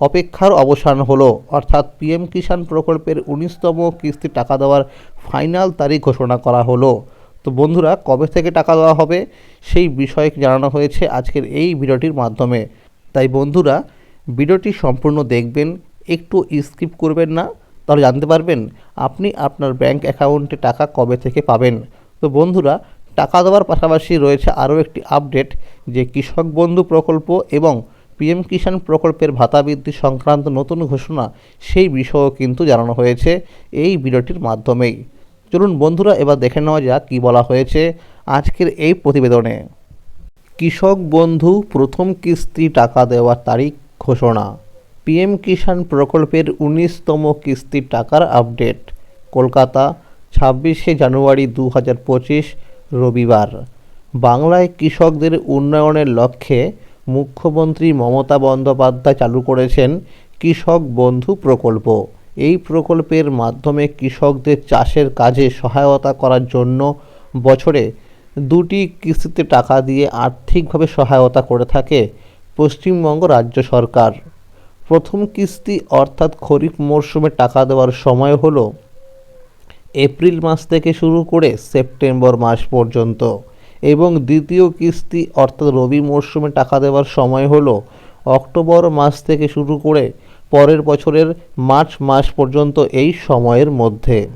অপেক্ষার অবসান হলো। অর্থাৎ পিএম কিষাণ প্রকল্পের উনিশতম কিস্তি টাকা দেওয়ার ফাইনাল তারিখ ঘোষণা করা হলো। তো বন্ধুরা, কবে থেকে টাকা দেওয়া হবে সেই বিষয়ে জানানো হয়েছে আজকের এই ভিডিওটির মাধ্যমে। তাই বন্ধুরা, ভিডিওটি সম্পূর্ণ দেখবেন, একটু স্কিপ করবেন না। তাহলে জানতে পারবেন আপনি আপনার ব্যাংক অ্যাকাউন্টে টাকা কবে থেকে পাবেন। তো বন্ধুরা, টাকা দেওয়ার পাশাপাশি রয়েছে আরও একটি আপডেট যে কৃষক বন্ধু প্রকল্প এবং পিএম কিষাণ প্রকল্পের ভাতা বৃদ্ধি সংক্রান্ত নতুন ঘোষণা সেই বিষয়েও কিন্তু জানানো হয়েছে এই ভিডিওটির মাধ্যমেই। চলুন বন্ধুরা, এবার দেখে নেওয়া যাক কী বলা হয়েছে আজকের এই প্রতিবেদনে। কৃষক বন্ধু প্রথম কিস্তি টাকা দেওয়ার তারিখ ঘোষণা। পিএম কিষাণ প্রকল্পের উনিশতম কিস্তির টাকার আপডেট। কলকাতা, ছাব্বিশে জানুয়ারি দু হাজার পঁচিশ রবিবার। বাংলায় কৃষকদের উন্নয়নের লক্ষ্যে মুখ্যমন্ত্রী মমতা বন্দ্যোপাধ্যায় চালু করেছেন কৃষক বন্ধু প্রকল্প। এই প্রকল্পের মাধ্যমে কৃষকদের চাষের কাজে সহায়তা করার জন্য বছরে দুটি কিস্তিতে টাকা দিয়ে আর্থিকভাবে সহায়তা করে থাকে পশ্চিমবঙ্গ রাজ্য সরকার। প্রথম কিস্তি অর্থাৎ খরিফ মরশুমে টাকা দেওয়ার সময় হলো এপ্রিল মাস থেকে শুরু করে সেপ্টেম্বর মাস পর্যন্ত। এবং দ্বিতীয় কিস্তি, অর্থাৎ রবি মরশুমে টাকা দেওয়ার সময় হলো অক্টোবর মাস থেকে শুরু করে পরের বছরের মার্চ মাস পর্যন্ত এই সময়ের মধ্যে।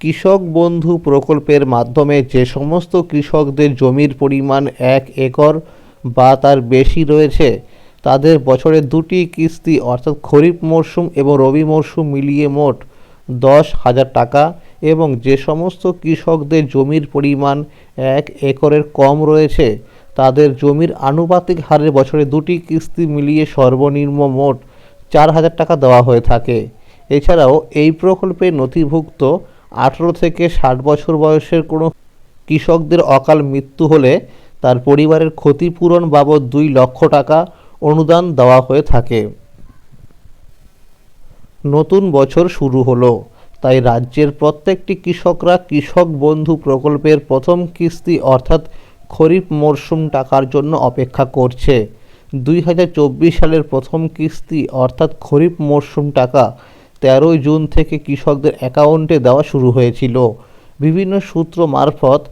কৃষক বন্ধু প্রকল্পের মাধ্যমে যে সমস্ত কৃষকদের জমির পরিমাণ এক একর বা তার বেশি রয়েছে, তাদের বছরে দুটি কিস্তি, অর্থাৎ খরিফ মরশুম এবং রবি মরশুম মিলিয়ে মোট দশ হাজার টাকা এবং যে সমস্ত কৃষকদের জমির পরিমাণ এক একরের কম রয়েছে, তাদের জমির আনুপাতিক হারে বছরে দুটি কিস্তি মিলিয়ে সর্বনিম্ন মোট চার হাজার টাকা দেওয়া হয়ে থাকে। এছাড়াও এই প্রকল্পে নথিভুক্ত আঠেরো থেকে ষাট বছর বয়সের কোনো কৃষকদের অকাল মৃত্যু হলে তার পরিবারের ক্ষতিপূরণ বাবদ দুই লক্ষ টাকা অনুদান দেওয়া হয়ে থাকে। নতুন বছর শুরু হলো। তাই রাজ্যের প্রত্যেকটি কৃষকরা কৃষক বন্ধু প্রকল্পের প্রথম কিস্তি অর্থাৎ খরিফ মরশুম টাকার জন্য অপেক্ষা করছে। দুই হাজার চব্বিশ সালের প্রথম কিস্তি অর্থাৎ খরিফ মরশুম টাকা তেরোই জুন থেকে কৃষকদের অ্যাকাউন্টে দেওয়া শুরু হয়েছিল। বিভিন্ন সূত্র মারফত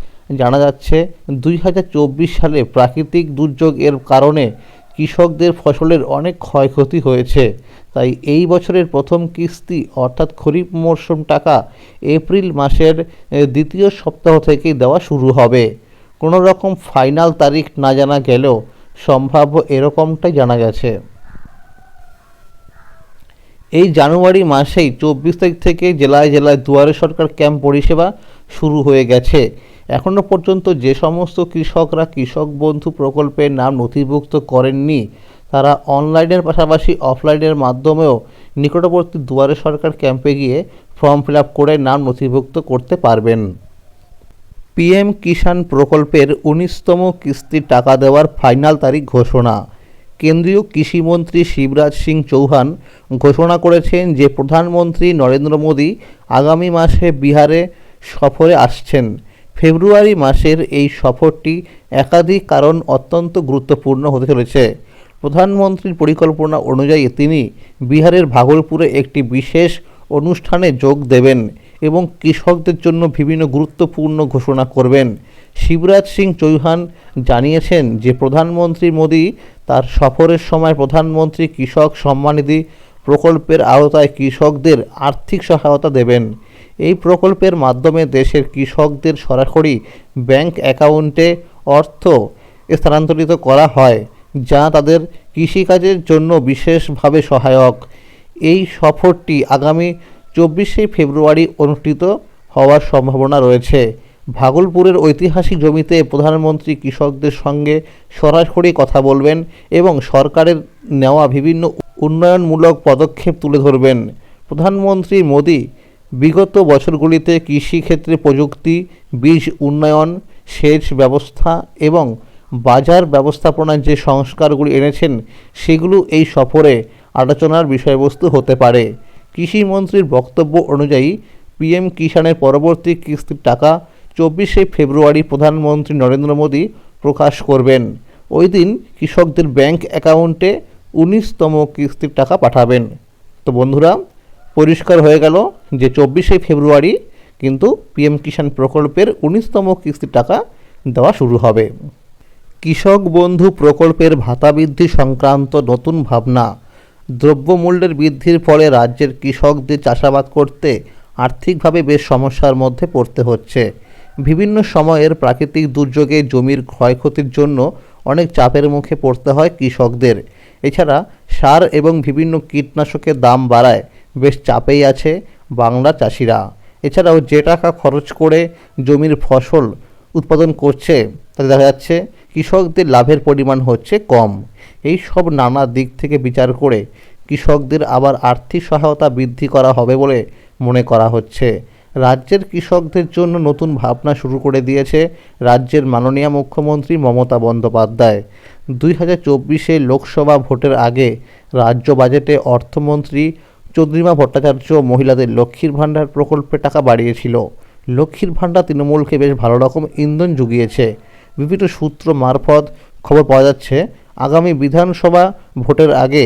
জানা যাচ্ছে, দুই হাজার চব্বিশ সালে প্রাকৃতিক দুর্যোগের কারণে কৃষকদের ফসলের অনেক ক্ষয়ক্ষতি হয়েছে। তাই এই বছরের প্রথম কিস্তি, অর্থাৎ খরিফ মরশুম টাকা, এপ্রিল মাসের দ্বিতীয় সপ্তাহ থেকেই দেওয়া শুরু হবে। কোনো রকম ফাইনাল তারিখ না জানা গেলেও সম্ভাব্য এরকমটাই জানা গেছে। এই জানুয়ারি মাসেই চব্বিশ তারিখ থেকে জেলায় জেলায় দুয়ারে সরকার ক্যাম্প পরিষেবা শুরু হয়ে গেছে। এখনও পর্যন্ত যে সমস্ত কৃষকরা কৃষক বন্ধু প্রকল্পের নাম নথিভুক্ত করেননি, তারা অনলাইনের পাশাপাশি অফলাইনের মাধ্যমেও নিকটবর্তী দুয়ারে সরকার ক্যাম্পে গিয়ে ফর্ম ফিল করে নাম নথিভুক্ত করতে পারবেন। পিএম কিষাণ প্রকল্পের উনিশতম কিস্তির টাকা দেওয়ার ফাইনাল তারিখ ঘোষণা। কেন্দ্রীয় কৃষিমন্ত্রী শিবরাজ সিং চৌহান ঘোষণা করেছেন যে প্রধানমন্ত্রী নরেন্দ্র মোদী আগামী মাসে বিহারে সফরে আসছেন। ফেব্রুয়ারি মাসের এই সফরটি একাধিক কারণ অত্যন্ত গুরুত্বপূর্ণ হতে চলেছে। প্রধানমন্ত্রীর পরিকল্পনা অনুযায়ী তিনি বিহারের ভাগলপুরে একটি বিশেষ অনুষ্ঠানে যোগ দেবেন এবং কৃষকদের জন্য বিভিন্ন গুরুত্বপূর্ণ ঘোষণা করবেন। শিবরাজ সিং চৌহান জানিয়েছেন যে, প্রধানমন্ত্রী মোদী তার সফরের সময় প্রধানমন্ত্রী কৃষক সম্মানিধি প্রকল্পের আওতায় কৃষকদের আর্থিক সহায়তা দেবেন। এই প্রকল্পের মাধ্যমে দেশের কৃষকদের সরাসরি ব্যাংক অ্যাকাউন্টে অর্থ স্থানান্তরিত করা হয়, যা তাদের কৃষিকাজের জন্য বিশেষভাবে সহায়ক। এই সফরটি আগামী চব্বিশে ফেব্রুয়ারি অনুষ্ঠিত হওয়ার সম্ভাবনা রয়েছে। ভাগলপুরের ঐতিহাসিক জমিতে প্রধানমন্ত্রী কৃষকদের সঙ্গে সরাসরি কথা বলবেন এবং সরকারের নেওয়া বিভিন্ন উন্নয়নমূলক পদক্ষেপ তুলে ধরবেন। প্রধানমন্ত্রী মোদী বিগত বছরগুলিতে কৃষিক্ষেত্রে প্রযুক্তি, বীজ উন্নয়ন, সেচ ব্যবস্থা এবং বাজার ব্যবস্থাপনার যে সংস্কারগুলি এনেছেন, সেগুলো এই সফরে আলোচনার বিষয়বস্তু হতে পারে। কৃষিমন্ত্রীর বক্তব্য অনুযায়ী, পিএম কিষাণের পরবর্তী কিস্তির টাকা চব্বিশে ফেব্রুয়ারি প্রধানমন্ত্রী নরেন্দ্র মোদী প্রকাশ করবেন। ওই দিন কৃষকদের ব্যাংক অ্যাকাউন্টে উনিশতম কিস্তির টাকা পাঠাবেন। তো বন্ধুরা পরিষ্কার হয়ে গেল যে চব্বিশে ফেব্রুয়ারি কিন্তু পিএম কিষাণ প্রকল্পের উনিশতম কিস্তির টাকা দেওয়া শুরু হবে। কৃষক বন্ধু প্রকল্পের ভাতা বৃদ্ধি সংক্রান্ত নতুন ভাবনা। দ্রব্যমূল্যের বৃদ্ধির ফলে রাজ্যের কৃষকদের চাষাবাদ করতে আর্থিকভাবে বেশ সমস্যার মধ্যে পড়তে হচ্ছে। বিভিন্ন সময়ের প্রাকৃতিক দুর্যোগে জমির ক্ষয়ক্ষতির জন্য অনেক চাপের মুখে পড়তে হয় কৃষকদের। এছাড়া সার এবং বিভিন্ন কীটনাশকের দাম বাড়ায় বেশ চাপেই আছে বাংলা চাষিরা। এছাড়াও যে টাকা খরচ করে জমির ফসল উৎপাদন করছে, তাতে দেখা যাচ্ছে কৃষকদের লাভের পরিমাণ হচ্ছে কম। এই সব নানা দিক থেকে বিচার করে কৃষকদের আবার আর্থিক সহায়তা বৃদ্ধি করা হবে বলে মনে করা হচ্ছে। রাজ্যের কৃষকদের জন্য নতুন ভাবনা শুরু করে দিয়েছে রাজ্যের মাননীয় মুখ্যমন্ত্রী মমতা বন্দ্যোপাধ্যায়। দুই হাজার চব্বিশে লোকসভা ভোটের আগে রাজ্য বাজেটে অর্থমন্ত্রী চন্দ্রিমা ভট্টাচার্য মহিলাদের লক্ষ্মীর ভাণ্ডার প্রকল্পে টাকা বাড়িয়েছিল। লক্ষ্মীর ভাণ্ডার তৃণমূলকে বেশ ভালো রকম ইন্ধন জুগিয়েছে। বিভিন্ন সূত্র মারফত খবর পাওয়া যাচ্ছে, আগামী বিধানসভা ভোটের আগে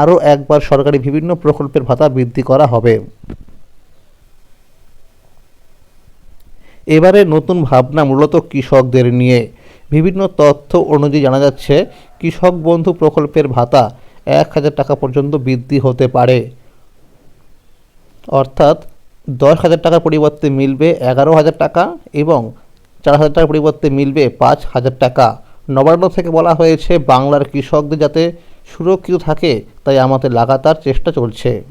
আরও একবার সরকারি বিভিন্ন প্রকল্পের ভাতা বৃদ্ধি করা হবে। এবারে নতুন ভাবনা মূলত কৃষকদের নিয়ে। বিভিন্ন তথ্য অনুযায়ী জানা যাচ্ছে, কৃষক বন্ধু প্রকল্পের ভাতা এক হাজার টাকা পর্যন্ত বৃদ্ধি হতে পারে। অর্থাৎ দশ হাজার টাকার পরিবর্তে মিলবে এগারো হাজার টাকা এবং চার হাজার টাকার পরিবর্তে মিলবে পাঁচ হাজার টাকা। নবান্ন থেকে বলা হয়েছে, বাংলার কৃষকদের যাতে সুরক্ষিত থাকে, তাই আমাদের লাগাতার চেষ্টা চলছে।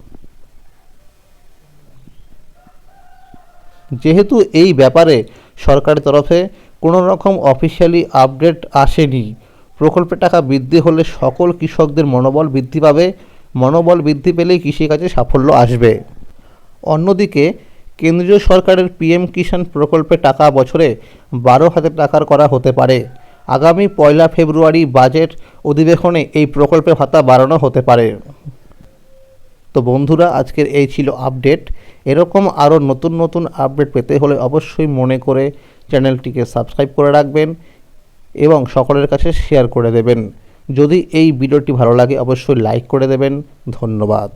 যেহেতু এই ব্যাপারে সরকারের তরফে কোনো রকম অফিসিয়ালি আপডেট আসেনি, প্রকল্পের টাকা বৃদ্ধি হলে সকল কৃষকদের মনোবল বৃদ্ধি পাবে। মনোবল বৃদ্ধি পেলেই কৃষিকাজে সাফল্য আসবে। অন্যদিকে, কেন্দ্রীয় সরকারের পিএম কিষাণ প্রকল্পে টাকা বছরে বারো হাজার টাকার করা হতে পারে। আগামী পয়লা ফেব্রুয়ারি বাজেট অধিবেশনে এই প্রকল্পের ভাতা বাড়ানো হতে পারে। তো বন্ধুরা, আজকের এই ছিল আপডেট। এরকম আরও নতুন নতুন আপডেট পেতে হলে অবশ্যই মনে করে চ্যানেলটিকে সাবস্ক্রাইব করে রাখবেন এবং সকলের কাছে শেয়ার করে দেবেন। যদি এই ভিডিওটি ভালো লাগে, অবশ্যই লাইক করে দেবেন। ধন্যবাদ।